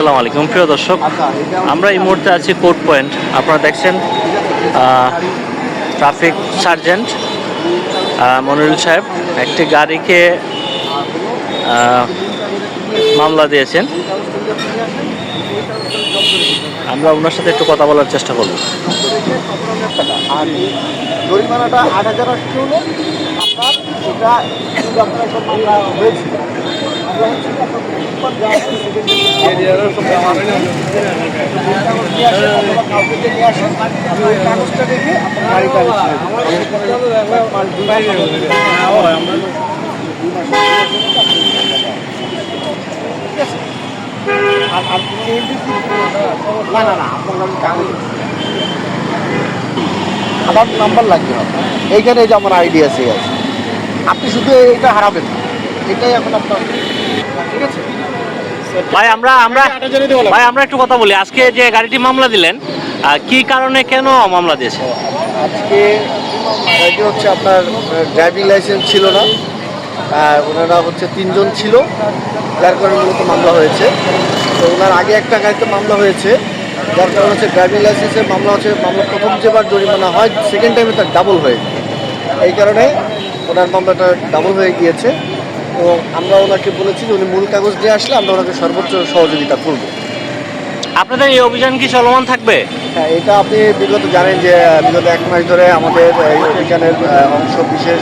আসসালামু আলাইকুম। প্রিয় দর্শক, আমরা এই মুহূর্তে আছি কোর্ট পয়েন্ট আপনারা দেখছেন ট্রাফিক সার্জেন্ট মনিরুল সাহেব একটি গাড়িকে মামলা দিয়েছেন। আমরা ওনার সাথে একটু কথা বলার চেষ্টা করব। জরিমানাটা আট হাজার না না না আপনার নাম্বার লাগবে। এইখানে এই যে আমার আইডি আছে আপনি শুধু এটা হারাবেন এটাই এখন আপনার ঠিক আছে? ভাই আমরা আমরা ভাই আমরা একটু কথা বলি। আজকে যে গাড়িটি মামলা দিলেন কি কারণে কেন মামলা দিয়েছে আজকে গাড়িটি হচ্ছে আপনার ড্রাইভিং লাইসেন্স ছিল না। আর ওনারা হচ্ছে তিনজন ছিল। যার কারণে মূলত মামলা হয়েছে। তো ওনার আগে একটা গাড়িতে মামলা হয়েছে। যার কারণে হচ্ছে ড্রাইভিং লাইসেন্সের মামলা হচ্ছে মামলা প্রথম যেবার জরিমানা হয় সেকেন্ড টাইমে তার ডাবল হয়ে। এই কারণে ওনার মামলাটা ডাবল হয়ে গিয়েছে। এবং আমরা ওনাকে বলেছি যে উনি মূল কাগজ দিয়ে আসলে আমরা ওনাকে সর্বোচ্চ সহযোগিতা করব। আপনাদের এই অভিযান কি চলমান থাকবে? হ্যাঁ এটা আপনি বিগত জানেন যে বিগত এক মাস ধরে আমাদের এই অভিযানের অংশ বিশেষ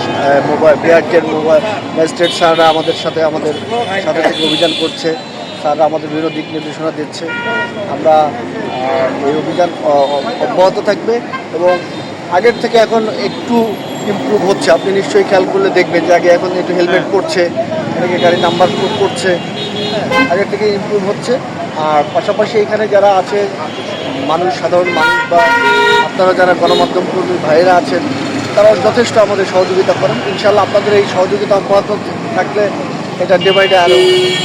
মোবাইল বিআরটির মোবাইল ম্যাজিস্ট্রেট স্যাররা আমাদের সাথে আমাদের সাথে থেকে অভিযান করছে। স্যাররা আমাদের বিভিন্ন দিক নির্দেশনা দিচ্ছে। আমরা এই অভিযান অব্যাহত থাকবে এবং আগের থেকে এখন একটু ইমপ্রুভ হচ্ছে। আপনি নিশ্চয়ই খেয়াল করলে দেখবেন যে আগে এখন একটু হেলমেট পড়ছে অনেকে গাড়ির নাম্বার প্রুভ করছে হ্যাঁ, আগের থেকে ইমপ্রুভ হচ্ছে। আর পাশাপাশি এখানে যারা আছে মানুষ সাধারণ মানুষ বা আপনারা যারা গণমাধ্যম কর্মী ভাইয়েরা আছেন তারা যথেষ্ট আমাদের সহযোগিতা করেন। ইনশাল্লাহ আপনাদের এই সহযোগিতা অব্যাহত থাকলে এটা ডে বাই ডে আরও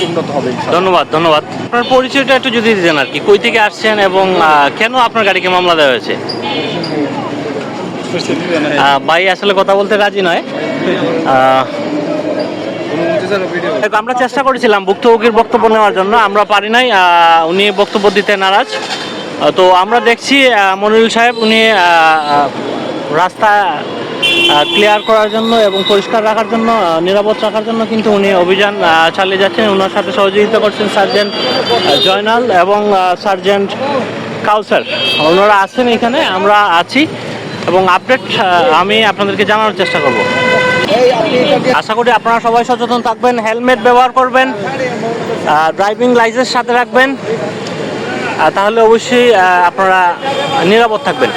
উন্নত হবে ধন্যবাদ ধন্যবাদ। আপনার পরিচয়টা একটু যদি দিতেন আর কি। কই থেকে আসছেন এবং কেন আপনার গাড়িকে মামলা দেওয়া হয়েছে? ভাই আসলে কথা বলতে রাজি নয়। আমরা চেষ্টা করেছিলাম ভুক্তভোগীর বক্তব্য নেওয়ার জন্য, আমরা পারি নাই উনি বক্তব্য দিতে নারাজ। তো আমরা দেখছি মনিরুল সাহেব, উনি রাস্তা ক্লিয়ার করার জন্য এবং পরিষ্কার রাখার জন্য নিরাপদ রাখার জন্য কিন্তু উনি অভিযান চালিয়ে যাচ্ছেন। ওনার সাথে সহযোগিতা করছেন সার্জেন্ট জয়নাল এবং সার্জেন্ট কাউসার। ওনারা আছেন এখানে, আমরা আছি। এবং আপডেট আমি আপনাদেরকে জানানোর চেষ্টা করব। আশা করি আপনারা সবাই সচেতন থাকবেন, হেলমেট ব্যবহার করবেন ড্রাইভিং লাইসেন্স সাথে রাখবেন তাহলে অবশ্যই আপনারা নিরাপদ থাকবেন।